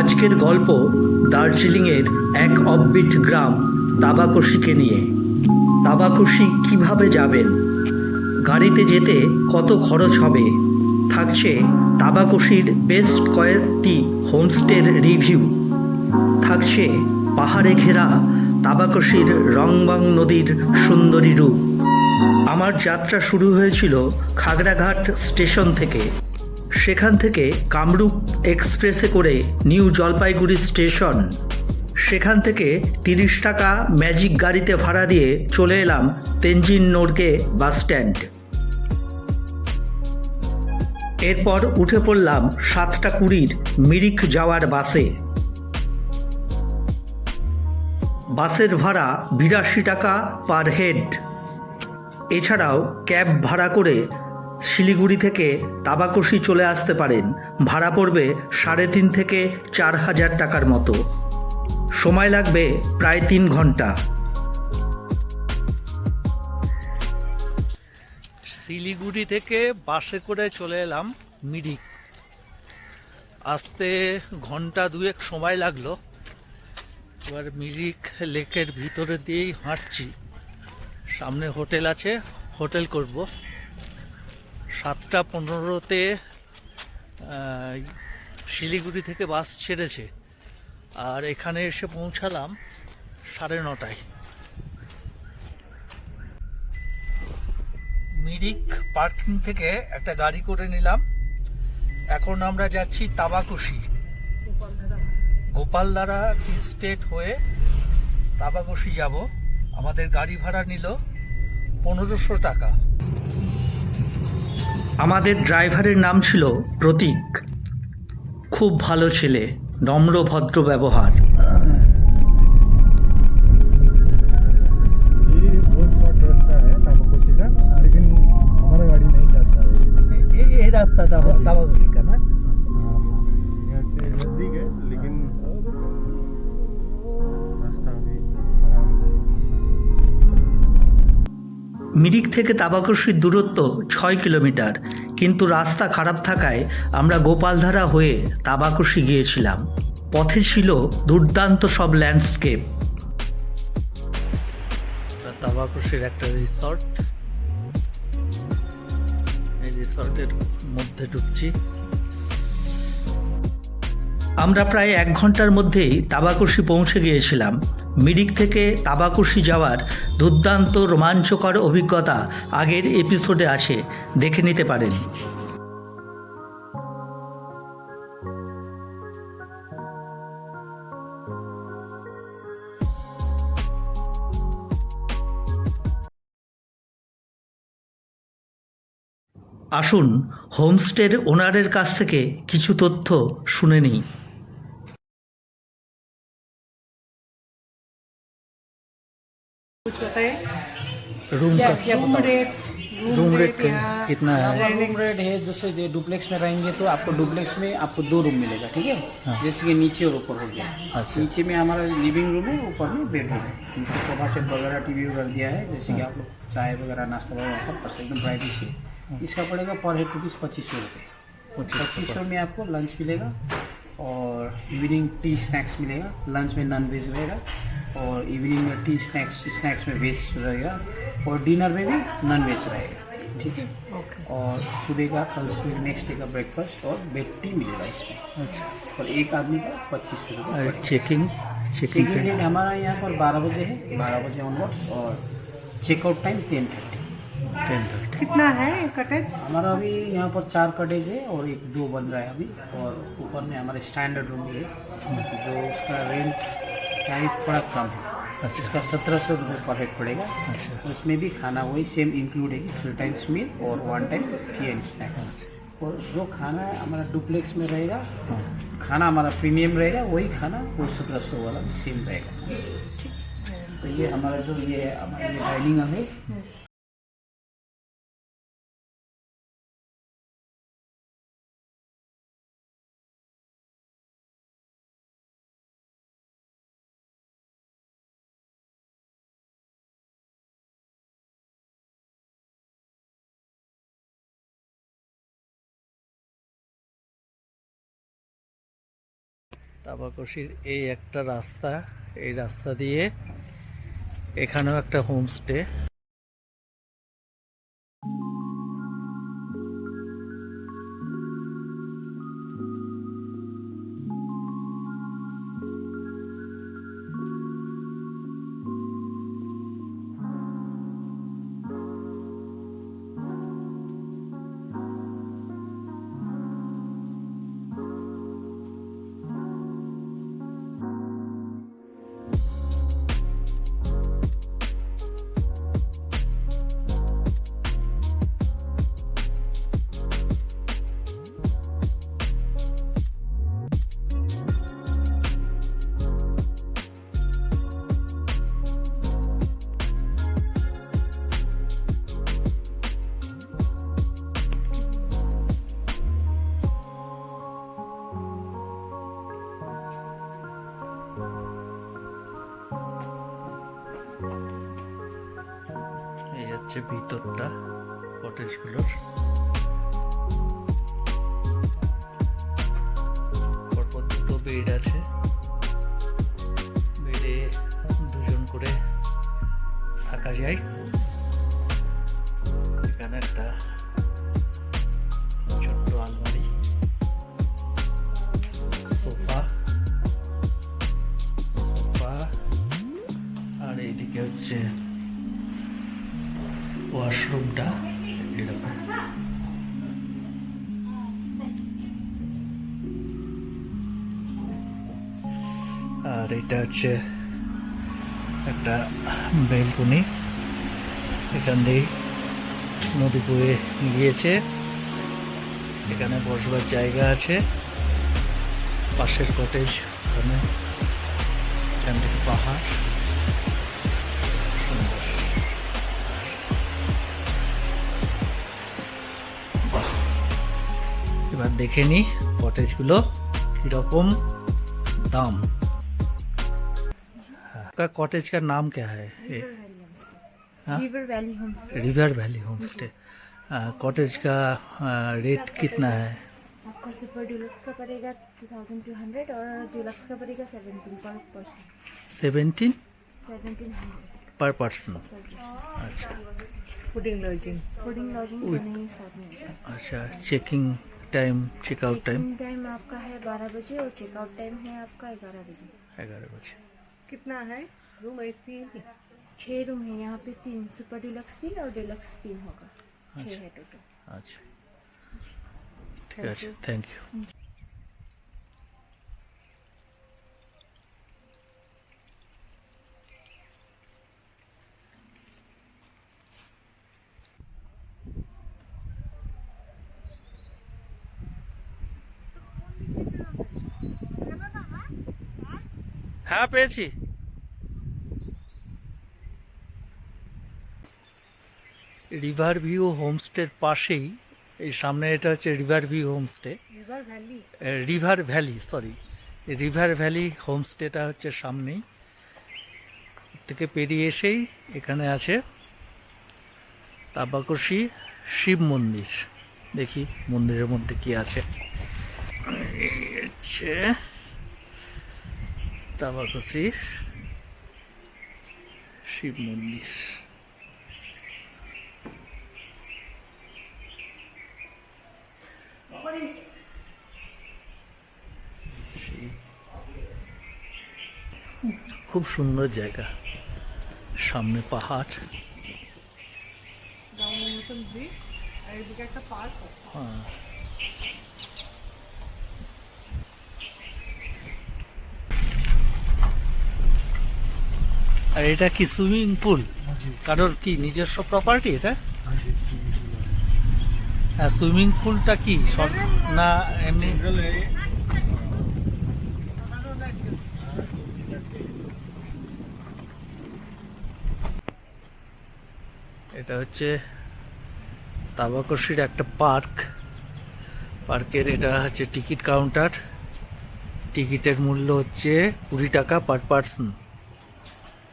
আজকের গল্প দার্জিলিংয়ের এক অববিট গ্রাম তাবাকশিকে নিয়ে। তাবাকশি কীভাবে যাবেন? গাড়িতে যেতে কত খরচ হবে? থাকছে তাবাকশির বেস্ট কয়েকটি হোমস্টের রিভিউ। থাকছে পাহাড়ে ঘেরা তাবাকশির রংবাং নদীর সুন্দরী রূপ। আমার যাত্রা শুরু হয়েছিল খাগড়াঘাট স্টেশন থেকে। সেখান থেকে কামরূপ এক্সপ্রেসে করে নিউ জলপাইগুড়ি স্টেশন। সেখান থেকে তিরিশ টাকা ম্যাজিক গাড়িতে ভাড়া দিয়ে চলে এলাম তেনজিন নোরকে বাস স্ট্যান্ড। এরপর উঠে পড়লাম সাতটা কুড়ির মিরিক যাওয়ার বাসে। বাসের ভাড়া বিরাশি টাকা পার হেড। এছাড়াও ক্যাব ভাড়া করে শিলিগুড়ি থেকে তাবাকশি চলে আসতে পারেন। ভাড়া পড়বে সাড়ে তিন থেকে চার হাজার টাকার মতো। সময় লাগবে প্রায় তিন ঘণ্টা। শিলিগুড়ি থেকে বাসে করে চলে এলাম মিরিক। আসতে ঘণ্টা দুয়েক সময় লাগল। এবার মিরিক লেকের ভিতরে দিয়েই হাঁটছি। সামনে হোটেল আছে, হোটেল করব। সাতটা পনেরোতে শিলিগুড়ি থেকে বাস ছেড়েছে। আর এখানে এসে পৌঁছালাম সাড়ে নটায়। মিরিক পার্কিং থেকে একটা গাড়ি করে নিলাম। এখন আমরা যাচ্ছি তাবাকুশি। গোপালদারা টি স্টেট হয়ে তাবাকুশি যাব। আমাদের গাড়ি ভাড়া নিল পনেরোশো টাকা। আমাদের ড্রাইভারের নাম ছিল প্রতীক। খুব ভালো ছেলে নম্র ভদ্র ব্যবহার। মিরিক থেকে তাবাকশির দূরত্ব ছয় কিলোমিটার, কিন্তু রাস্তা খারাপ থাকায় আমরা গোপালধারা হয়ে তাবাকশি গিয়েছিলাম। পথে ছিল দুর্দান্ত সব ল্যান্ডস্কেপ। তাবাকশির একটা রিসর্ট। এই রিসর্টের মধ্যে ঢুকছি। আমরা প্রায় এক ঘণ্টার মধ্যেই তাবাকুশি পৌঁছে গিয়েছিলাম। মিরিক থেকে তাবাকুশি যাওয়ার দুর্দান্ত রোমাঞ্চকর অভিজ্ঞতা আগের এপিসোডে আছে। দেখে নিতে পারেন। আসুন, হোমস্টের ওনারের কাছ থেকে কিছু তথ্য শুনে নিই। रूम क्या का क्या रूम रेट रूम रेट कितना है? रूम रेट है जैसे डुप्लेक्स में रहेंगे तो आपको डुप्लेक्स में आपको दो रूम मिलेगा ठीक है? जैसे कि नीचे और ऊपर हो गया। अच्छा। नीचे में हमारा लिविंग रूम है ऊपर में बेडरूम है। नीचे सोफा सेट वगैरह टीवी वगैरह दिया है जैसे कि आप लोग चाय वगैरह नाश्ता वगैरह कर सकते एकदम प्राइवेसी है। इसका पड़ेगा पर हेड रुपीज़ पच्चीस सौ रुपये पच्चीस सौ में आपको लंच मिलेगा। और इवनिंग टी स्नैक्स मिलेगा लंच में नॉन वेज रहेगा और इवनिंग में टी स्नैक्स स्नैक्स में वेज रहेगा और डिनर में भी नॉन वेज रहेगा ठीक है? Okay. और सुबह का कल सुबह नेक्स्ट डे का ब्रेकफास्ट और बेड टी मिलेगा इसमें। अच्छा। और एक आदमी का पच्चीस सौ रुपये चेकिंग चेकिंग हमारा यहाँ पर बारह बजे है बारह बजे ऑनवर्ड्स और checkout time ten thirty ten thirty कितना है कटेज हमारा अभी यहाँ पर चार कटेज है और एक दो बन रहा है अभी और ऊपर में हमारे स्टैंडर्ड रूम भी है जो उसका रेंट टाइप थोड़ा कम है। अच्छा। उसका सत्रह सौ रुपये पर हेड पड़ेगा। अच्छा। उसमें भी खाना वही सेम इंक्लूड है थ्री टाइम्स मील और one time tea and snacks और जो खाना है हमारा डुप्लेक्स में रहेगा खाना हमारा प्रीमियम रहेगा वही खाना वो सत्रह सौ वाला सेम रहेगा। तो ये हमारा जो ये है हमारा ये डाइनिंग है। তাবাকশির এই একটা রাস্তা এই রাস্তা দিয়ে এখানেও একটা হোমস্টে। হচ্ছে ভিতরটা কটেজগুলোর ওয়াশরুমটা এরকম। আর এটা হচ্ছে একটা বেলকনি। এখান দিয়ে নদী বয়ে গিয়েছে। এখানে বসবার জায়গা আছে। পাশের কটেজ ওখানে এখান থেকে পাহাড়। দেখে নি কটেজগুলো কিরকম दाम का कॉटेज का नाम क्या है ये हाँ? River valley home stay river valley home stay cottage का रेट कितना है आपका सुपर डिलक्स का पड़ेगा टू थाउजेंड टू हंड्रेड और डिलक्स का पड़ेगा seventeen per person seventeen seventeen hundred per person per person अच्छा फूडिंग लॉजिंग फूडिंग लॉजिंग दोनों ही साथ में होगा अच्छा checking time checkout time time आपका है बारह बजे और चेकआउट टाइम है आपका ग्यारह बजे। ग्यारह बजे। कितना है? रूम ऐसी छः रूम है यहाँ पे तीन। सुपर डिलक्स तीन और डिलक्स तीन होगा। अच्छा। अच्छा। ठीक है अच्छा। थैंक यू হ্যাঁ পেয়েছি। রিভার ভিউ হোমস্টের পাশেই এই সামনে এটা হচ্ছে river view homestay river valley sorry river valley হোমস্টেটা হচ্ছে সামনেই। থেকে পেরিয়ে এসেই এখানে আছে তাবাকশি শিব মন্দির। দেখি মন্দিরের মধ্যে কি আছে। তাবাকশির শিব মন্দির। খুব সুন্দর জায়গা। সামনে পাহাড়। হ্যাঁ। আর এটা কি সুইমিং পুল? কারোর কি নিজস্ব প্রপার্টি এটা? হ্যাঁ সুইমিং পুলটা কি? না এমনি? এটা হচ্ছে তাবাকশির একটা পার্ক। পার্কের এটা হচ্ছে টিকিট কাউন্টার। টিকিটের মূল্য হচ্ছে কুড়ি টাকা পার পার্সন এ হচ্ছে পার্কটার নাম হচ্ছে রংবাং কাম্বাকুস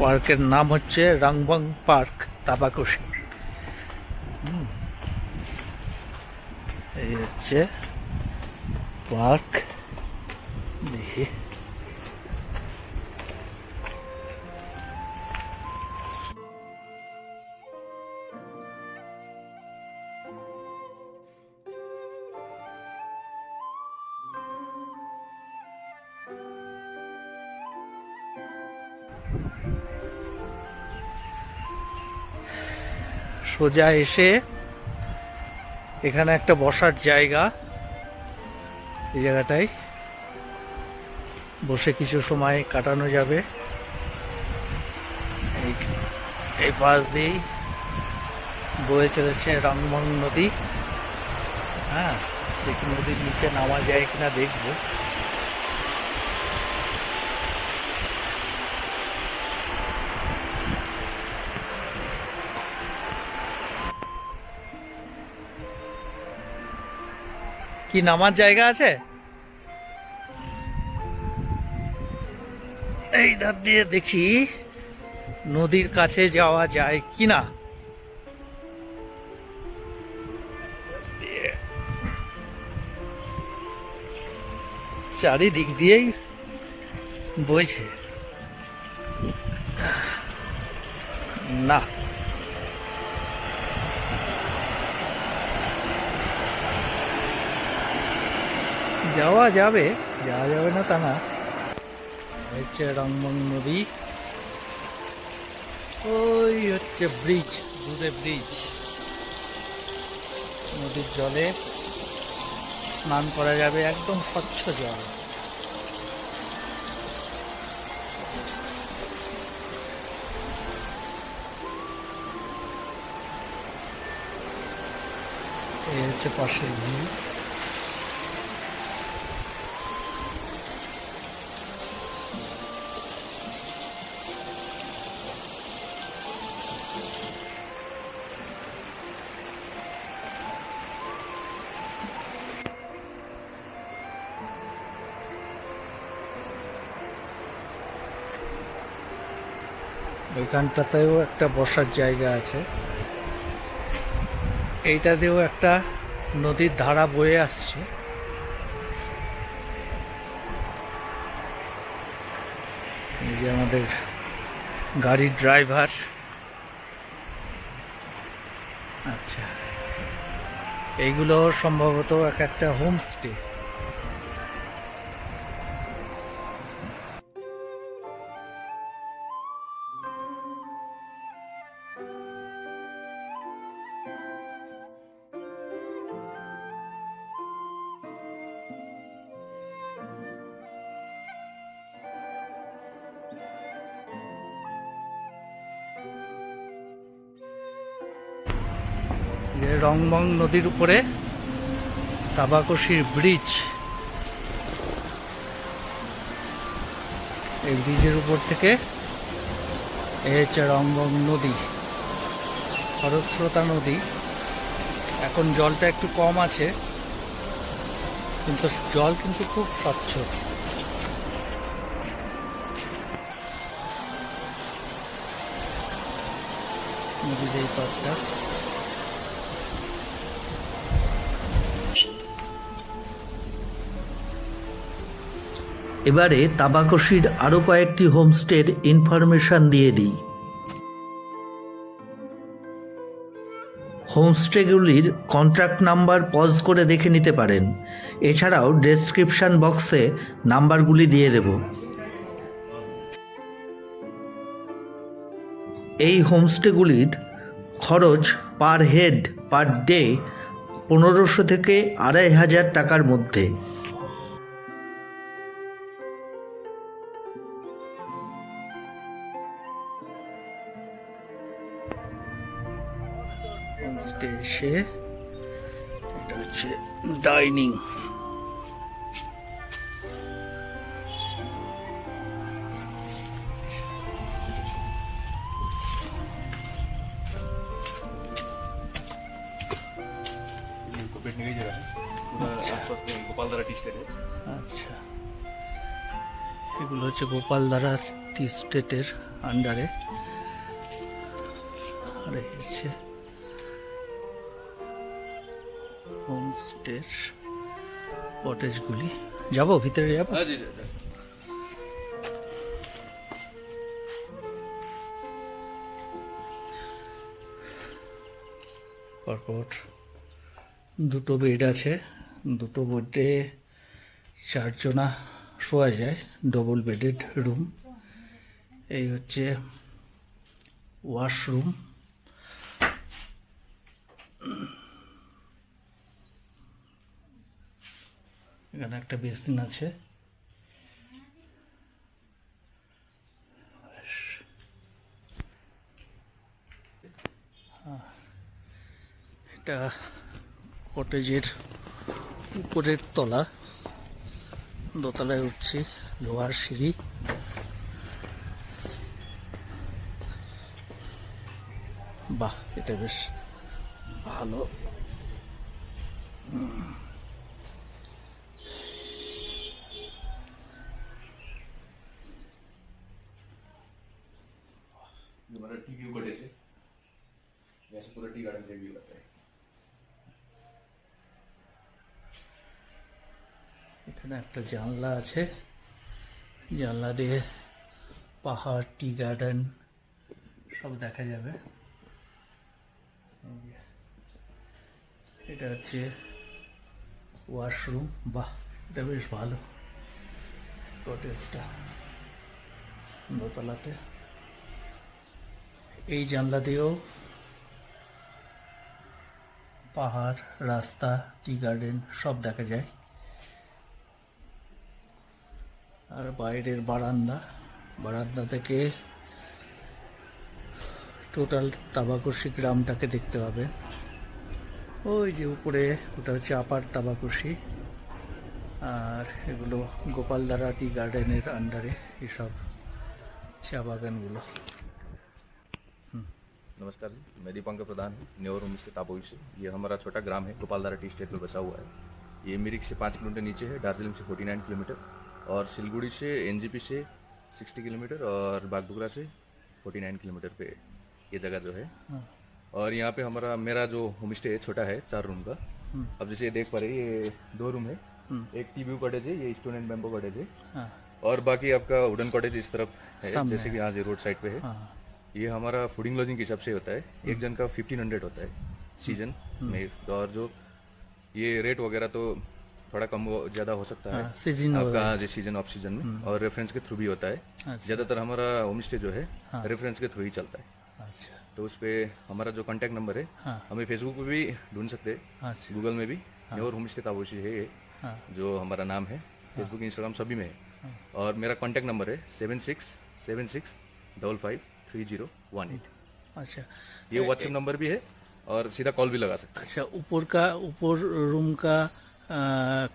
পার্কের নাম হচ্ছে রাংবাং পার্ক তাবাকুশি। এই হচ্ছে পার্ক। দেখি। সোজা এসে এখানে একটা বসার জায়গা। এই জায়গাটায় বসে কিছু সময় কাটানো যাবে। এই পাশ দিয়েই বয়ে চলেছে রামমোহন নদী। হ্যাঁ নদীর নিচে নামা যায় কিনা দেখব। কি নামার জায়গা আছে? এই ধার দিয়ে দেখি নদীর কাছে যাওয়া যায় কি না চারিদিক দিয়েই বইছে। না। যাওয়া যাবে যাওয়া যাবে না তা না। হচ্ছে রংমং নদী। ওই হচ্ছে ব্রিজ দূরে ব্রিজ। নদীর জলে স্নান করা যাবে, একদম স্বচ্ছ জল। এই হচ্ছে পাশের ভিউ ওইখানটাতেও একটা বসার জায়গা আছে। এইটা দিয়েও একটা নদীর ধারা বয়ে আসছে। এই যে আমাদের গাড়ির ড্রাইভার। আচ্ছা এইগুলো সম্ভবত এক একটা হোমস্টে। রংবং নদীর উপরে তাবাকশির ব্রিজ। এই ব্রিজের উপর থেকে এ হচ্ছে রংবং নদী, খরস্রোতা নদী। এখন জলটা একটু কম আছে, কিন্তু জল কিন্তু খুব স্বচ্ছ। নদীর এই পথটা এবারে তাবাকশির আরও কয়েকটি হোমস্টের ইনফরমেশন দিয়ে দিই। হোমস্টেগুলির কন্ট্রাক্ট নাম্বার পজ করে দেখে নিতে পারেন। এছাড়াও ডেসক্রিপশন বক্সে নাম্বারগুলি দিয়ে দেব। এই হোমস্টেগুলির খরচ পার হেড পার ডে পনেরোশো থেকে আড়াই হাজার টাকার মধ্যে। এসে এটা হচ্ছে ডাইনিং। আচ্ছা। এগুলো হচ্ছে গোপালদারা টি স্টেটের আন্ডারে আর হচ্ছে হোমস্টের কটেজগুলি যাব ভিতরে যাব? পরপর দুটো বেড আছে দুটো বেডে চারজনা শোয়া যায় ডবল বেডেড রুম এই হচ্ছে ওয়াশরুম এখানে একটা বেসিন আছে। এটা কটেজের উপরের তলা। দোতলায় উঠছি, লোহার সিঁড়ি। বাহ, এটা বেশ ভালো। व्यू कटेज है यहाँ से पूरा टी गार्डन का व्यू आता है এখানে একটা জানলা আছে জানলা দিয়ে পাহাড় টি গার্ডেন সব দেখা যাবে এটা হচ্ছে ওয়াশরুম বাহ এটা বেশ ভালো কটেজটা দোতলাতে এই জানলা দিয়েও পাহাড়, রাস্তা, টি গার্ডেন সব দেখা যায়। আর বাইরের বারান্দা বারান্দা থেকে টোটাল তাবাকুশি গ্রামটাকে দেখতে পাবে ওই যে উপরে ওটা হচ্ছে আপার তাবাকুশি। আর এগুলো গোপালদারা টি গার্ডেনের আন্ডারে এসব চা বাগানগুলো। नमस्कार जी मैं दीपांकर प्रधान हूँ न्योर से तापोई से। ये हमारा छोटा ग्राम है गोपालधारा टी स्टेट में बसा हुआ है। ये मिरिक से पाँच किलोमीटर नीचे है दार्जिलिंग से फोर्टी नाइन किलोमीटर और सिलगुड़ी से एनजीपी से सिक्सटी किलोमीटर और बागडोगरा से फोर्टी नाइन किलोमीटर पे ये जगह जो है। और यहाँ पे हमारा मेरा जो होम स्टे है छोटा है चार रूम का। अब जैसे ये देख पा रहे ये दो रूम है। एक टी व्यू कॉटेज है ये स्टोन एंड बैम्बो कॉटेज है। हाँ। और बाकी आपका वुडन कॉटेज इस तरफ़ है जैसे कि यहाँ रोड साइड पे है। हाँ। ये हमारा फूडिंग लॉजिंग के हिसाब से होता है। एक जन का फिफ्टीन हंड्रेड होता है सीज़न में। और जो ये रेट वगैरह तो थोड़ा कम ज़्यादा हो सकता है। हाँ, आपका वगैरह। हाँ जी सीज़न ऑफ़ सीज़न में और रेफरेंस के थ्रू भी होता है। अच्छा। ज़्यादातर हमारा होम स्टे जो है रेफरेंस के थ्रू ही चलता है। अच्छा। तो उस पर हमारा जो कांटेक्ट नंबर है हाँ। हमें फेसबुक पे भी ढूंढ सकते हैं। अच्छा। गूगल में भी। और होम स्टे ताबोशी है हाँ। जो हमारा नाम है। फेसबुक इंस्टाग्राम सभी में है। और मेरा कांटेक्ट नंबर है seven six seven six double five three zero one eight अच्छा ये व्हाट्सएप नंबर भी है और सीधा कॉल भी लगा सकते अच्छा ऊपर का ऊपर रूम का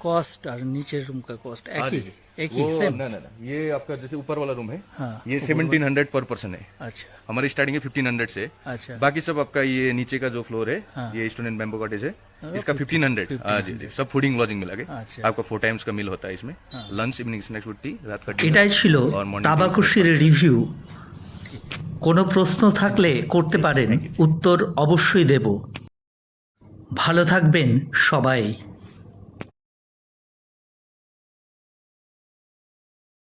कॉस्ट और नीचे रूम का कॉस्ट हैं हाँ एक जी ही जी एक ही वो सेम ना ना ना ये आपका जैसे ऊपर वाला रूम है हाँ, ये सेवनटीन हंड्रेड पर पर्सन है अच्छा हमारी स्टार्टिंग है फिफ्टीन हंड्रेड से अच्छा बाकी सब आपका ये नीचे का जो फ्लोर है हाँ। ये स्टूडेंट बैम्बो कॉटेज है इसका फिफ्टीन हंड्रेड हाँ जी जी सब फूडिंग लॉजिंग मिला के अच्छा। आपका फोर टाइम्स का मील होता है इसमें लंच इवनिंग स्नैक्स टी रात का এটাই dinner ছিল और morning তাবাকুশির রিভিউ কোনো প্রশ্ন থাকলে করতে পারেন। উত্তর অবশ্যই দেব। ভালো থাকবেন সবাই।